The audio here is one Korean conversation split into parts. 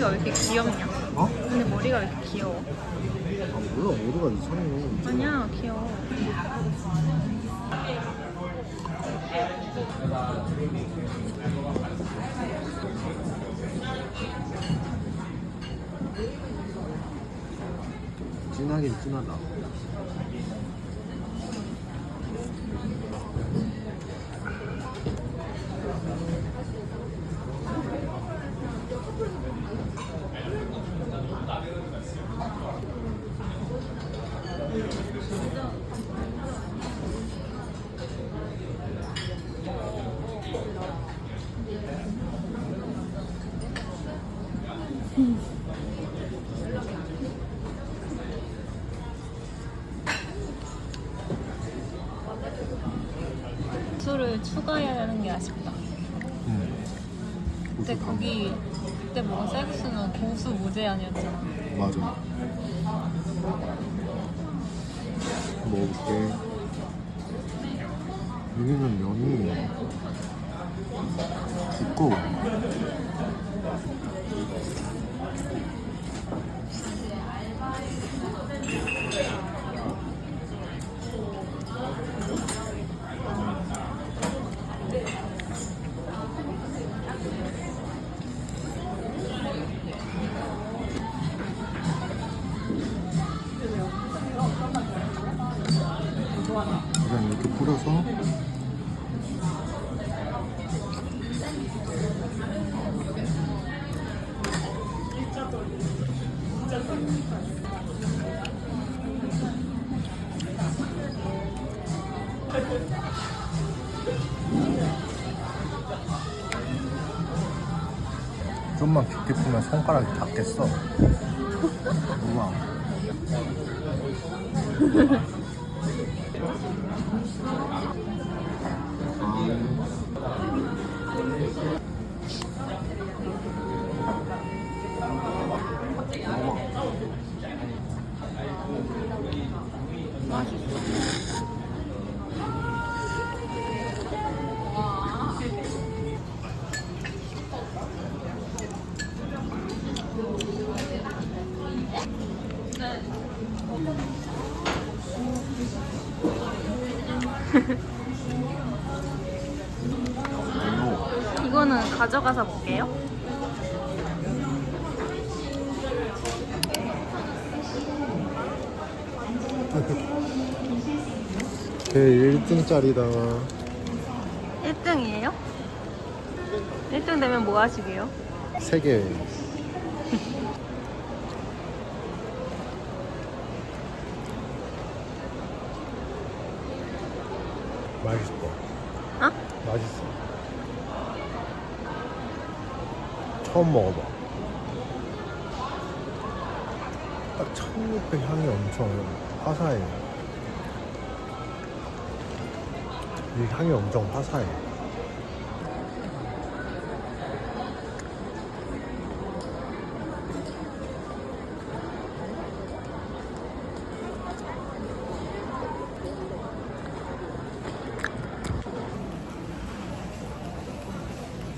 머리가 왜 이렇게 귀엽냐? 어? 근데 머리가 왜 이렇게 귀여워? 아 뭐야 모두가 이상해 아니야 귀여워. 진하긴 진하다 술을 추가해야 되는 게 아쉽다. 응 그때 거기 그때 먹은 쌀국수는 고수 무제한이었잖아. 맞아 먹어볼게 여기는 면이 두꺼워 그냥 이렇게 뿌려서 좀만 깊게 풀면 손가락이 닿겠어. 우와. 이거는 가져가서 볼게요. 걔 1등짜리다. 1등이에요? 1등 되면 뭐 하시게요? 세 개. 맛있어. 어? 맛있어. 처음 먹어봐. 딱 청국회 향이 엄청 화사해. 이 향이 엄청 화사해.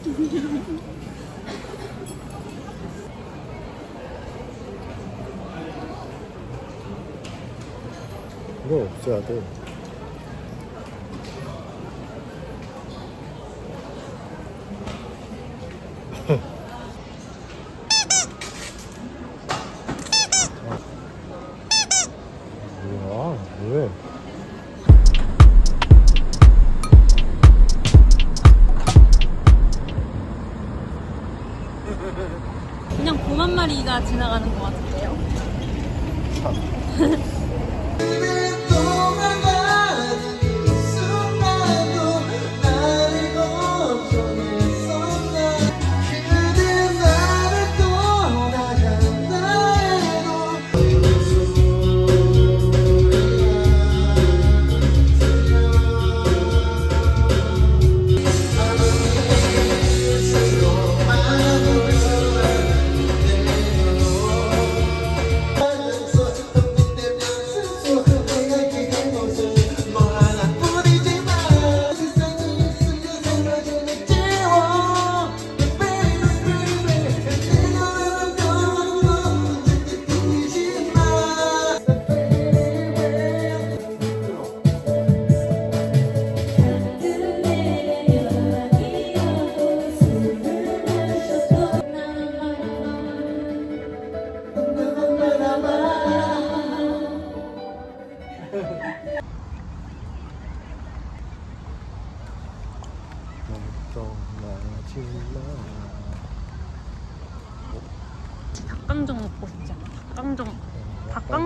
이거 없애야 돼. 뭐야? 왜? 그냥 곰 한 마리가 지나가는 것 같은데요? 닭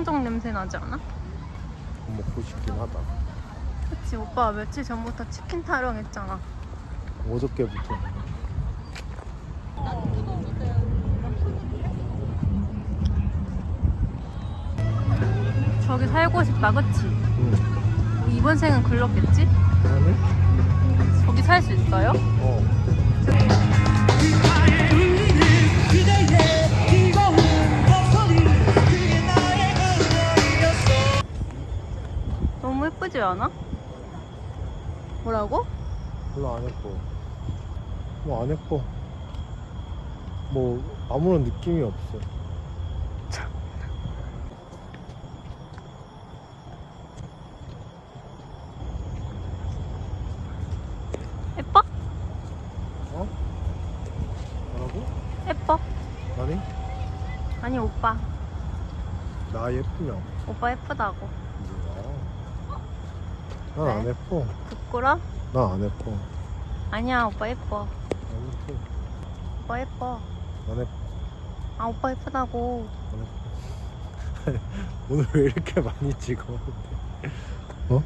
닭강정 냄새 나지 않아? 먹고 싶긴 하다. 그치 오빠 며칠 전부터 치킨 타령했잖아 어저께부터. 저기 살고 싶다 그치? 응. 이번 생은 글렀겠지? 그러네? 저기 살 수 있어요? 어. 너무 예쁘지 않아? 뭐라고? 별로 안 예뻐. 뭐 안 예뻐. 뭐 아무런 느낌이 없어. 예뻐? 어? 뭐라고? 예뻐? 아니? 아니 오빠 나 예쁘냐? 오빠 예쁘다고? 난안 네? 예뻐. 부끄러? 나 안 예뻐. 아니야 오빠 예뻐 안 예뻐. 오빠 예뻐 안 예뻐. 아 오빠 예쁘다고 안 예뻐. 오늘 왜 이렇게 많이 찍어? 어?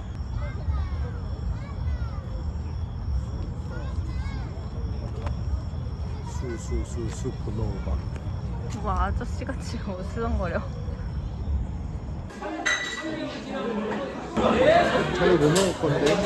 수수수수 번호가 뭐 아저씨같이 어슬렁거려 저희 뭐 먹을 건데?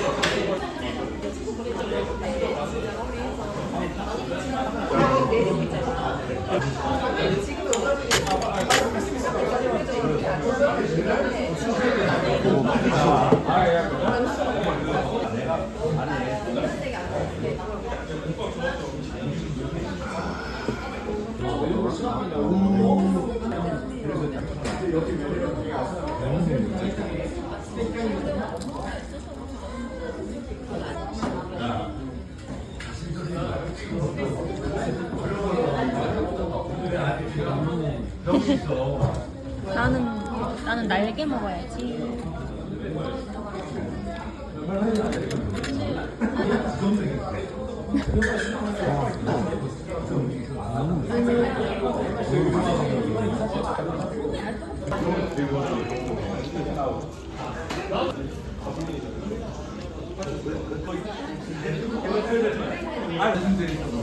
나는 나는 날개 먹어야지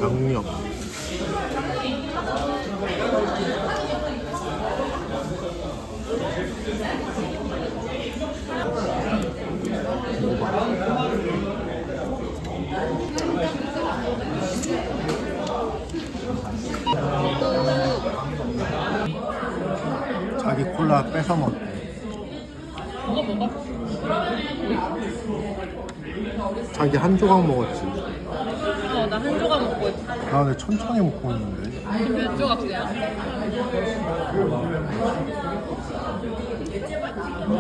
양념 자기 콜라 뺏어 먹게. 먹어 먹어 자기 한 조각 먹었지. 어 나 한 조각 먹고 있어 나 근데 천천히 먹고 있는데. 몇 조각이야?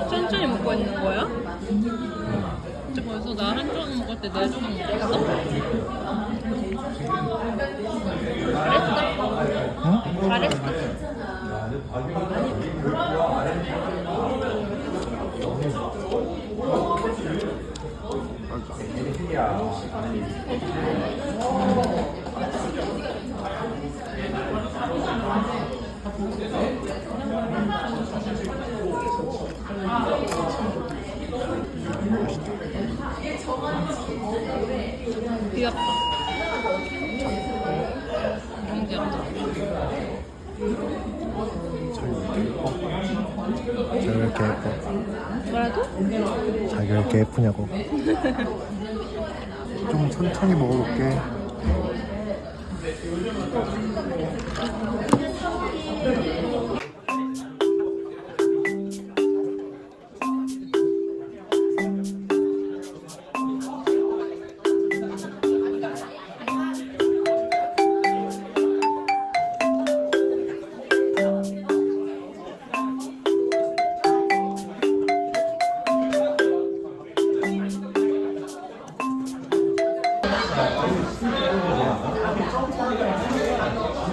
천천히 먹고 있는 거야? 진짜 벌써 나 한 조각 먹을 때 네 조각 먹었어? 응? 잘했어? 귀엽다 너무 귀엽다 자기 왜 이렇게 예뻐? 뭐라도? 자기 왜 이렇게 예쁘냐고. 좀 천천히 먹어볼게.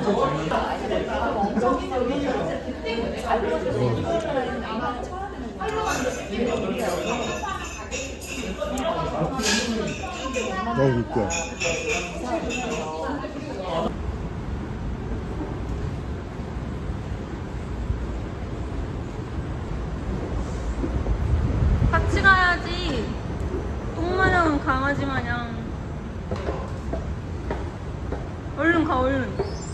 어, 있다. 같이 가야지. 똥마냥 강아지 마냥. 얼른 가 얼른.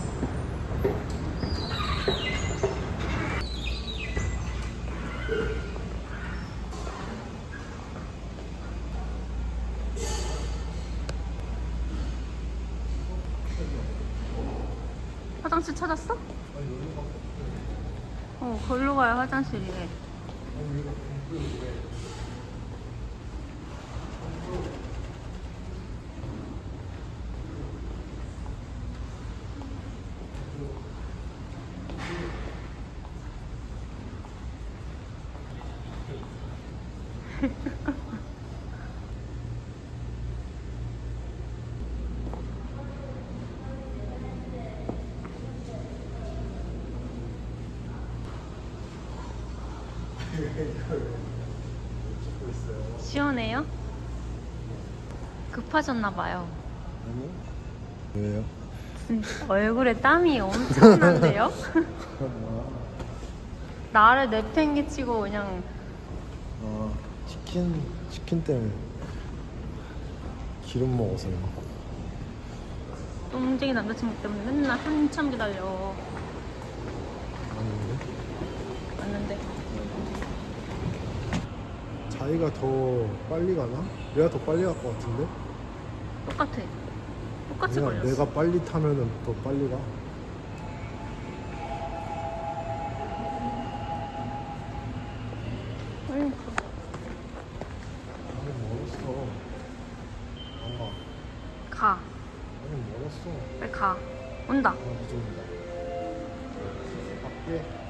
3種類です 시원해요? 급하셨나봐요. 아니요. 왜요? 진짜 얼굴에 땀이 엄청난데요? 나를 내팽개치고 그냥 아 치킨 치킨 때문에 기름 먹어서요. 똥쟁이 남자친구 때문에 맨날 한참 기다려 아닌데? 왔는데 자기가 더 빨리 가나? 내가 더 빨리 갈 것 같은데? 똑같아 똑같이 내가, 걸렸어 내가 빨리 타면은 더 빨리 가. 아니 멀었어. 안 가. 가 아니 멀었어. 빨리 가 온다 아 이제 온다. 밖에